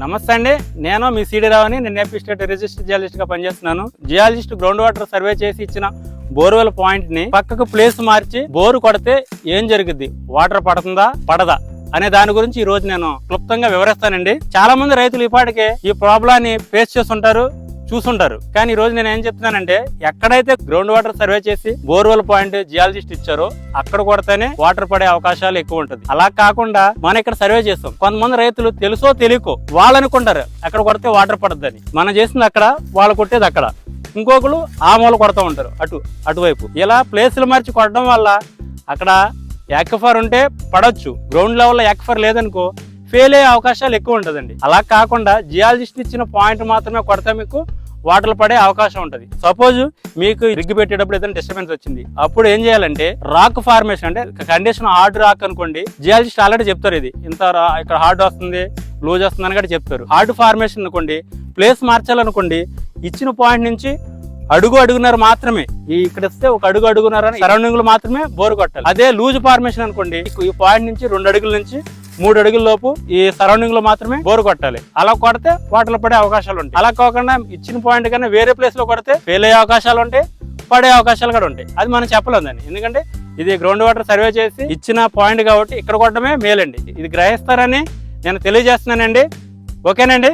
నమస్తే అండి. నేను మీ సిడి నేను ఏపీ స్టేట్ రిజిస్టర్ జియాలజిస్ట్గా పనిచేస్తున్నాను. జియాలజిస్ట్ గ్రౌండ్ వాటర్ సర్వే చేసి ఇచ్చిన బోర్వెల్ పాయింట్ని పక్కకు ప్లేస్ మార్చి బోరు కొడితే ఏం జరుగుద్ది? వాటర్ పడుతుందా? పడదా? అనే దాని గురించి ఈ రోజు నేను క్లుప్తంగా వివరిస్తానండి. చాలా మంది రైతులు ఇప్పటికే ఈ ప్రాబ్లాన్ని ఫేస్ చేస్తుంటారు. చూసుంటారు. కానీ ఈ రోజు నేను ఏం చెప్తున్నానంటే ఎక్కడైతే గ్రౌండ్ వాటర్ సర్వే చేసి బోర్వెల్ పాయింట్ జియాలజిస్ట్ ఇచ్చారో అక్కడ కొడితేనే వాటర్ పడే అవకాశాలు ఎక్కువ ఉంటుంది. అలా కాకుండా మనం ఇక్కడ సర్వే చేస్తాం. కొంతమంది రైతులు తెలుసో తెలియకో వాళ్ళు అనుకుంటారు అక్కడ కొడితే వాటర్ పడద్దని. మనం చేసింది అక్కడ వాళ్ళు కొట్టేది అక్కడ. ఇంకొకరు ఆ మూల కొడతా ఉంటారు అటు అటువైపు. ఇలా ప్లేసులు మార్చి కొట్టడం వల్ల అక్కడ యాక్ఫర్ ఉంటే పడవచ్చు గ్రౌండ్ లెవెల్లో యాక్ఫర్ లేదనుకో ఫెయిల్ అయ్యే అవకాశాలు ఎక్కువ ఉంటుందండి. అలా కాకుండా జియాలజిస్ట్ ఇచ్చిన పాయింట్ మాత్రమే కొడితే మీకు వాటర్ పడే అవకాశం ఉంటుంది. సపోజ్ మీకు రిగ్గు పెట్టేటప్పుడు ఏదైనా డిస్టర్బెన్స్ వచ్చింది. అప్పుడు ఏం చేయాలంటే రాక్ ఫార్మేషన్ అంటే కండిషన్ హార్డ్ రాక్ అనుకోండి జియాలజిస్ట్ ఆల్రెడీ చెప్తారు ఇది. ఇంత ఇక్కడ హార్డ్ వస్తుంది లూజ్ వస్తుంది అని కూడా చెప్తారు. హార్డ్ ఫార్మేషన్ అనుకోండి ప్లేస్ మార్చాలనుకోండి ఇచ్చిన పాయింట్ నుంచి అడుగు అడుగున్నారు మాత్రమే ఈ ఇక్కడ ఇస్తే ఒక అడుగు అడుగున్నర సరౌండింగ్లో మాత్రమే బోర్ కొట్టాలి. అదే లూజ్ ఫార్మేషన్ అనుకోండి ఈ పాయింట్ నుంచి రెండు అడుగుల నుంచి మూడు అడుగుల లోపు ఈ సరౌండింగ్లో మాత్రమే బోర్ కొట్టాలి. అలా కొడితే వాటర్ పడే అవకాశాలు ఉంటాయి. అలా కాకుండా ఇచ్చిన పాయింట్ కన్నా వేరే ప్లేస్లో కొడితే ఫెయిల్ అయ్యే అవకాశాలు ఉంటాయి పడే అవకాశాలు కూడా ఉంటాయి. అది మనం చెప్పలేం దాన్ని ఎందుకంటే ఇది గ్రౌండ్ వాటర్ సర్వే చేసి ఇచ్చిన పాయింట్ కాబట్టి ఇక్కడ కొట్టడమే మేలండి. ఇది గ్రహిస్తారని నేను తెలియజేస్తున్నానండి. ఓకేనండి?